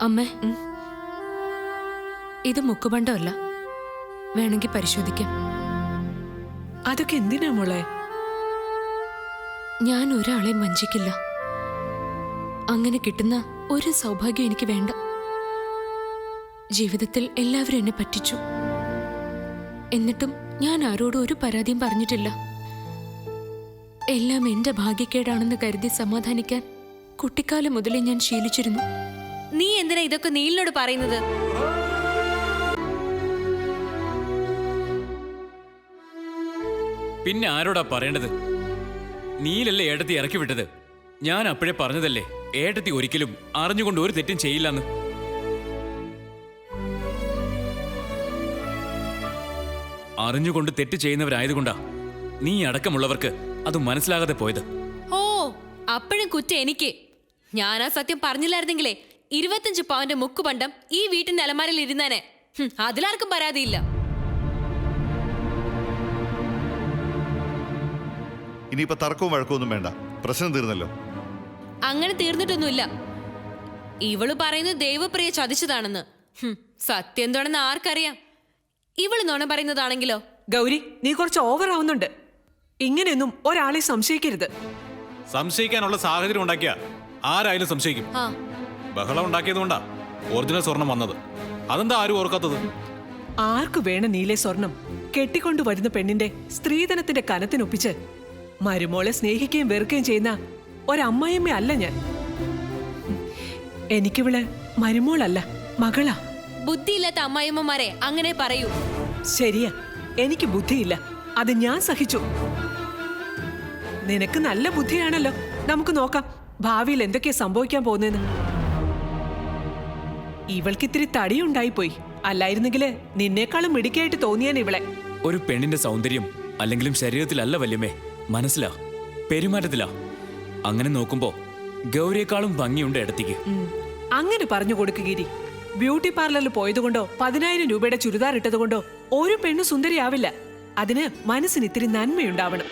അമ്മേ. ഇത് മുക്കുബണ്ടമല്ല വേണമെങ്കിൽ പരിശോധിക്കാം. അതൊക്കെ എന്തിനാ മോളെ? ഞാൻ ഒരാളെ വഞ്ചിക്കില്ല. അങ്ങനെ കിട്ടുന്ന ഒരു സൗഭാഗ്യം എനിക്ക് വേണ്ട. ജീവിതത്തിൽ എല്ലാവരും എന്നെ പറ്റിച്ചു. എന്നിട്ടും ഞാൻ ആരോടും ഒരു പരാതിയും പറഞ്ഞിട്ടില്ല. എല്ലാം എന്റെ ഭാഗ്യക്കേടാണെന്ന് കരുതി സമാധാനിക്കാൻ കുട്ടിക്കാലം മുതലേ ഞാൻ ശീലിച്ചിരുന്നു. നീ എന്തിനാ ഇതൊക്കെ നീലിനോട് പറയുന്നത്? പിന്നെ ആരോടാ പറയേണ്ടത്? നീലല്ലേ ഏട്ടത്തി ഇറക്കി വിട്ടത്? ഞാൻ അപ്പോഴേ പറഞ്ഞതല്ലേ ഏട്ടത്തി ഒരിക്കലും അറിഞ്ഞുകൊണ്ട് ഒരു തെറ്റും ചെയ്യില്ലെന്ന്. അറിഞ്ഞുകൊണ്ട് തെറ്റ് ചെയ്യുന്നവരായതുകൊണ്ടാ നീ അടക്കമുള്ളവർക്ക് അത് മനസ്സിലാകാതെ പോയത്. ഓ അപ്പോഴും കുറ്റം എനിക്ക്. ഞാൻ ആ സത്യം പറഞ്ഞില്ലായിരുന്നെങ്കിലേ ഇരുപത്തഞ്ച് പവന്റെ മുക്കുപണ്ടം ഈ വീട്ടിന്റെ അലമാരയിൽ ഇരുന്നേനെ അതിലാർക്കും പരാതിയില്ല. ഇനിയിപ്പോ തർക്കവും വഴക്കമൊന്നും വേണ്ട. പ്രശ്നം തീർന്നല്ലോ. അങ്ങനെ തീർന്നിട്ടൊന്നുമില്ല. ഇവൾ പറയുന്നത് ദൈവപ്രിയ ചതിച്ചതാണെന്ന്. സത്യം എന്താണെന്ന് ആർക്കറിയാം? ഇവൾ നോണ പറയുന്നതാണെങ്കിലോ? ഗൗരി നീ കുറച്ച് ഓവർ ആവുന്നുണ്ട്. ഇങ്ങനെയൊന്നും ഒരാളെ സംശയിക്കരുത്. സംശയിക്കാനുള്ള സാഹചര്യം ഉണ്ടാക്കിയ ആരായാലും സംശയിക്കും. ആ. ബഹളം ഉണ്ടാക്കിയതുകൊണ്ടാ ഒറിജിനൽ സ്വർണം വന്നത്. അതെന്താ ആരും ഓർക്കാത്തത്? ആർക്ക് വേണ നീലെ സ്വർണം? കെട്ടിക്കൊണ്ടു വരുന്ന പെണ്ണിന്റെ സ്ത്രീധനത്തിന്റെ കനത്തിനൊപ്പിച്ച് മരുമോളെ സ്നേഹിക്കുകയും വെറുക്കുകയും ചെയ്യുന്ന ഒരമ്മയമ്മ അല്ല ഞാൻ. എനിക്കിവൾ മരുമോളല്ല മകളാ. ബുദ്ധിയില്ലാത്ത അമ്മായിമ്മമാരെ അങ്ങനെ പറയൂ. ശരിയാ എനിക്ക് ബുദ്ധിയില്ല. അത് ഞാൻ സഹിച്ചു. നിനക്ക് നല്ല ബുദ്ധിയാണല്ലോ. നമുക്ക് നോക്കാം ഭാവിയിൽ എന്തൊക്കെയാ സംഭവിക്കാൻ പോകുന്നതെന്ന് ഇവൾക്കിത്തിരി തടിയുണ്ടായിപ്പോയി. അല്ലായിരുന്നെങ്കിൽ നിന്നേക്കാളും മിടുക്കിയായിട്ട് തോന്നിയാൻ ഇവളെ. ഒരു പെണ്ണിന്റെ സൗന്ദര്യം അല്ലെങ്കിലും ശരീരത്തിലല്ല വല്യമേ മനസ്സിലാ? പെരുമാറ്റത്തിലാ? അങ്ങനെ നോക്കുമ്പോ ഗൗരിയേക്കാളും ഭംഗിയുണ്ട് ഇടത്തേക്ക്. അങ്ങനെ പറഞ്ഞു കൊടുക്കുകിരി ബ്യൂട്ടി പാർലറിൽ പോയതുകൊണ്ടോ പതിനായിരം രൂപയുടെ ചുരിദാർ ഇട്ടതുകൊണ്ടോ ഒരു പെണ്ണ് സുന്ദരിയാവില്ല. അതിന് മനസ്സിന് ഇത്തിരി നന്മയുണ്ടാവണം.